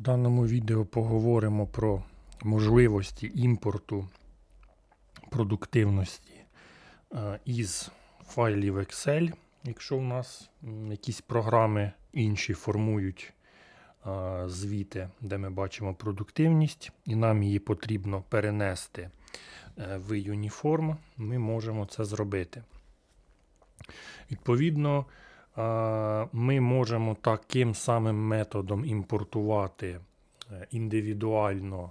В даному відео поговоримо про можливості імпорту продуктивності е, із файлів Excel, якщо у нас якісь програми інші формують е, звіти, де ми бачимо продуктивність, і нам її потрібно перенести е, в Uniform, ми можемо це зробити. Відповідно, ми можемо таким самим методом імпортувати е, індивідуально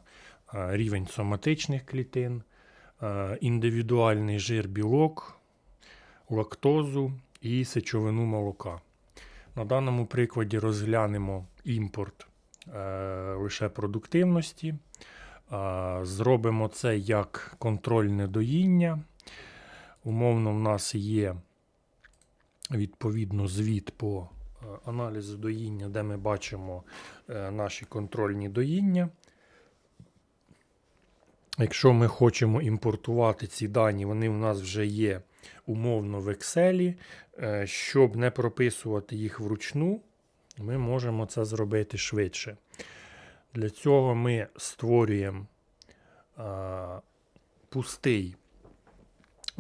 е, рівень соматичних клітин, е, індивідуальний жир білок, лактозу і сечовину молока. На даному прикладі розглянемо імпорт е, лише продуктивності. Зробимо це як контрольне доїння. Умовно, в нас є відповідно звіт по е, аналізу доїння, де ми бачимо е, наші контрольні доїння. Якщо ми хочемо імпортувати ці дані, вони в нас вже є умовно в Excel. Е, Щоб не прописувати їх вручну, ми можемо це зробити швидше. Для цього ми створюємо пустий.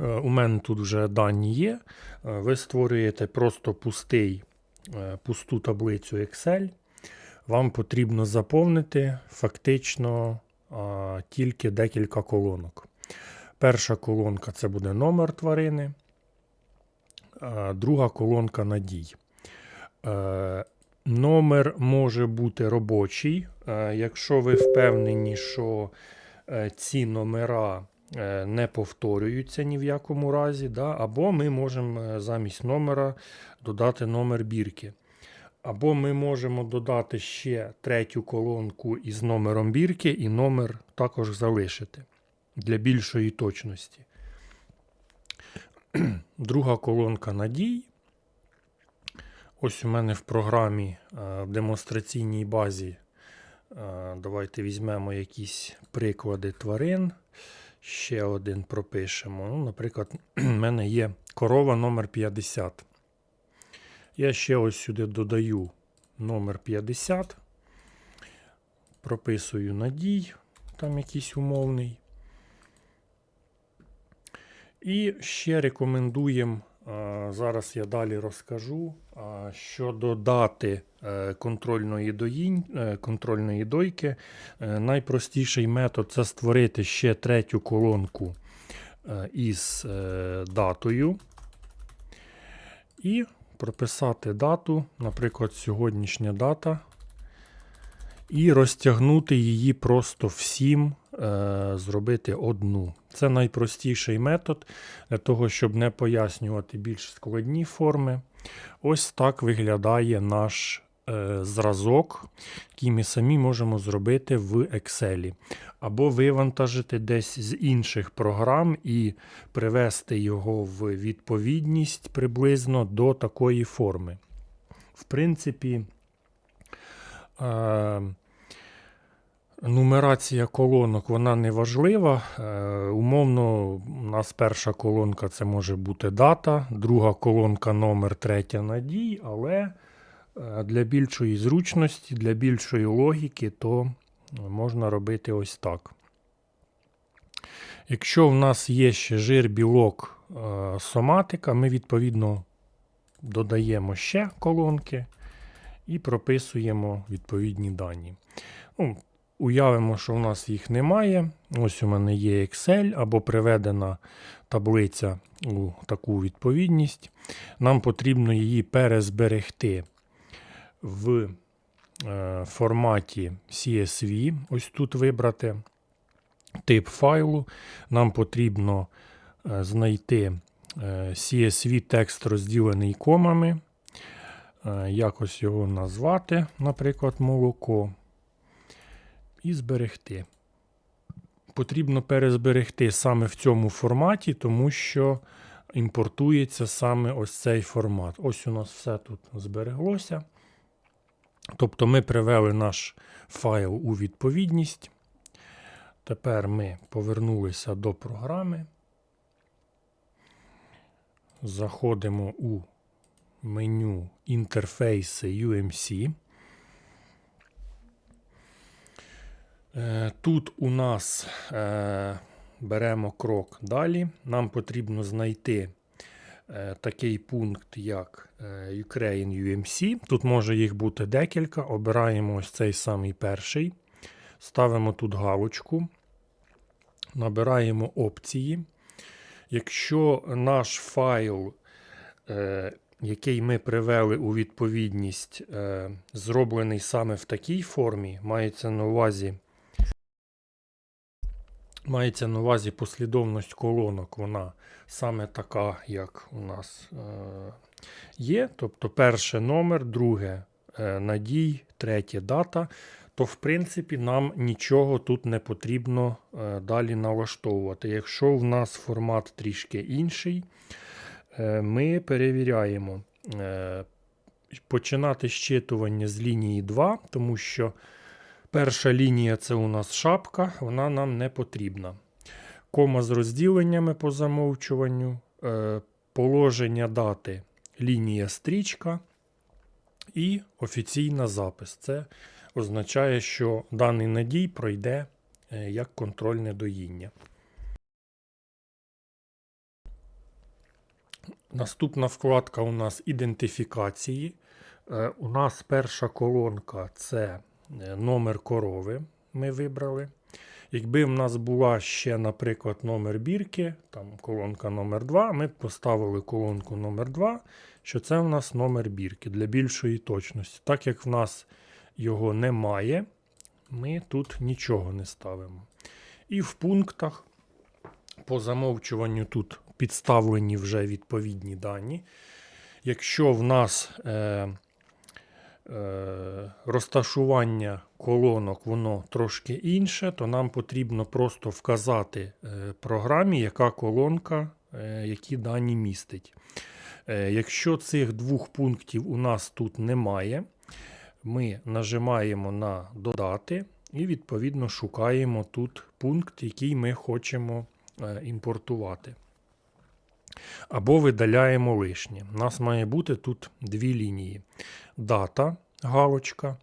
Е, У мене тут вже дані є. Е, Ви створюєте просто пустий, е, пусту таблицю Excel. Вам потрібно заповнити фактично тільки декілька колонок. Перша колонка це буде номер тварини, друга колонка надій. Номер може бути робочий. Якщо ви впевнені, що ці номера не повторюються ні в якому разі, да? або ми можемо е, замість номера додати номер бірки. Або ми можемо додати ще третю колонку із номером бірки, і номер також залишити для більшої точності. Друга колонка надій. Ось у мене в програмі е, в демонстраційній базі. е, Давайте візьмемо якісь приклади тварин. Ще один пропишемо. Ну, наприклад, у мене є корова номер 50. Я ще ось сюди додаю номер 50. Прописую надій, там якийсь умовний. І ще рекомендуємо, зараз я далі розкажу, щодо дати е, контрольної, доїнь, е, контрольної дойки. Е, Найпростіший метод це створити ще третю колонку із датою. І прописати дату, наприклад, сьогоднішня дата. І розтягнути її просто всім, е, зробити одну. Це найпростіший метод для того, щоб не пояснювати більш складні форми. Ось так виглядає наш е, зразок, який ми самі можемо зробити в Excel. Або вивантажити десь з інших програм і привести його в відповідність приблизно до такої форми. В принципі, е, Нумерація колонок вона не важлива. Е, умовно, у нас перша колонка це може бути дата, друга колонка номер, третя надій, але е, для більшої зручності, для більшої логіки, то можна робити ось так. Якщо в нас є ще жир, білок, соматика, ми відповідно додаємо ще колонки і прописуємо відповідні дані. Ну, Уявимо, що в нас їх немає. Ось у мене є Excel або приведена таблиця у таку відповідність. Нам потрібно її перезберегти в е, форматі CSV. Ось тут вибрати тип файлу. Нам потрібно е, знайти е, CSV текст розділений комами. Е, якось його назвати, наприклад, молоко і зберегти. Потрібно перезберегти саме в цьому форматі, тому що імпортується саме ось цей формат. Ось у нас все тут збереглося. Тобто ми привели наш файл у відповідність. Тепер ми повернулися до програми. Заходимо у меню інтерфейси UMC. Е, Тут у нас е, беремо крок далі. Нам потрібно знайти е, такий пункт, як Ukraine UMC. Тут може їх бути декілька. Обираємо ось цей самий перший. Ставимо тут галочку. Набираємо опції. Якщо наш файл, який ми привели у відповідність, е, зроблений саме в такій формі, мається на увазі. Мається на увазі послідовність колонок, вона саме така, як у нас е, є. Тобто перше номер, друге е, надій, третє дата. То, в принципі, нам нічого тут не потрібно далі налаштовувати. Якщо в нас формат трішки інший, ми перевіряємо е, починати щитування з лінії 2, тому що перша лінія це у нас шапка, вона нам не потрібна. Кома з розділеннями по замовчуванню, е, положення дати лінія стрічка і офіційна запис. Це означає, що даний надій пройде е, як контрольне доїння. Наступна вкладка у нас ідентифікації. Е, У нас перша колонка це е, номер корови. Ми вибрали. Якби в нас була ще, наприклад, номер бірки, там колонка номер 2, ми б поставили колонку номер 2, що це в нас номер бірки для більшої точності. Так як в нас його немає, ми тут нічого не ставимо. І в пунктах по замовчуванню тут підставлені вже відповідні дані. Якщо в нас е, е, розташування колонок воно трошки інше, то нам потрібно просто вказати е, програмі, яка колонка, е, які дані містить. Е, якщо цих двох пунктів у нас тут немає, ми нажимаємо на додати і відповідно шукаємо тут пункт, який ми хочемо е, імпортувати. Або видаляємо лишнє. У нас має бути тут дві лінії. Дата, галочка.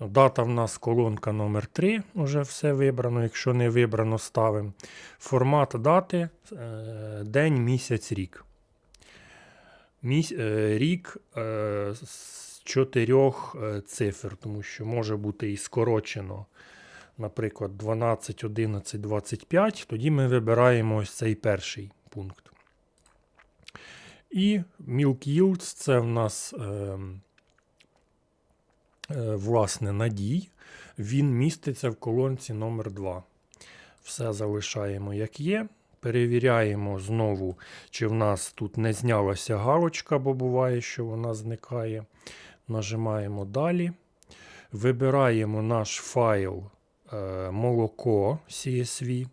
Дата в нас колонка номер 3 Уже все вибрано. Якщо не вибрано, ставимо. Формат дати е, день, місяць, рік. Міс, е, рік е, з чотирьох цифр, тому що може бути і скорочено, наприклад, 12, 11, 25. Тоді ми вибираємо ось цей перший пункт. І Milk Yields це в нас е, е, власне надій. Він міститься в колонці номер 2 Все залишаємо як є. Перевіряємо знову, чи в нас тут не знялася галочка, бо буває, що вона зникає. Нажимаємо далі. Вибираємо наш файл е, молоко CSV.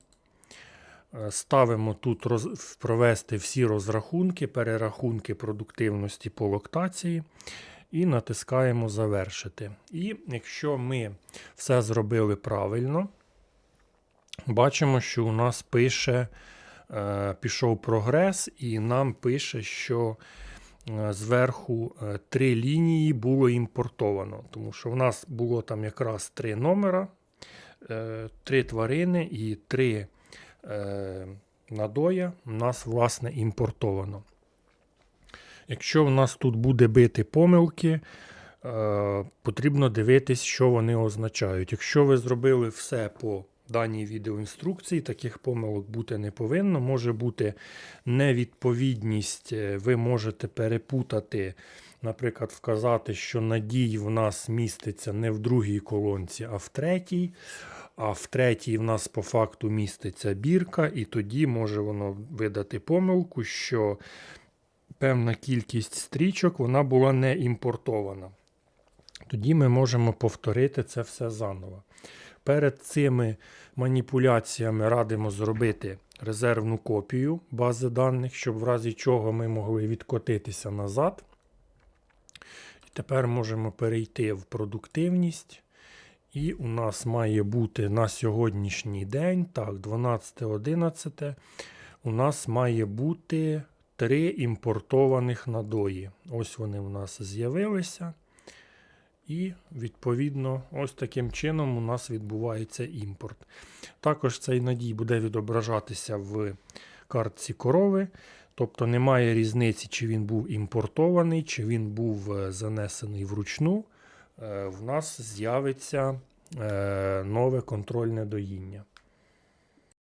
Е, Ставимо тут роз... провести всі розрахунки, перерахунки продуктивності по локтації і натискаємо Завершити. І якщо ми все зробили правильно, бачимо, що у нас пише, е, пішов прогрес, і нам пише, що е, зверху три лінії було імпортовано. Тому що в нас було там якраз три номера, три тварини і три надоя у нас, власне, імпортовано. Якщо в нас тут буде бити помилки, е, потрібно дивитись, що вони означають. Якщо ви зробили все по даній відеоінструкції, таких помилок бути не повинно. Може бути невідповідність, е, ви можете перепутати, наприклад, вказати, що надій в нас міститься не в другій колонці, а в третій. А в третій в нас по факту міститься бірка, і тоді може воно видати помилку, що певна кількість стрічок вона була не імпортована. Тоді ми можемо повторити це все заново. Перед цими маніпуляціями радимо зробити резервну копію бази даних, щоб в разі чого ми могли відкотитися назад. І тепер можемо перейти в продуктивність. І у нас має бути на сьогоднішній день, так, 12.11, у нас має бути три імпортованих надої. Ось вони у нас з'явилися. І, відповідно, ось таким чином у нас відбувається імпорт. Також цей надій буде відображатися в картці корови. Тобто немає різниці, чи він був імпортований, чи він був е, занесений вручну. Е, В нас з'явиться е, нове контрольне доїння.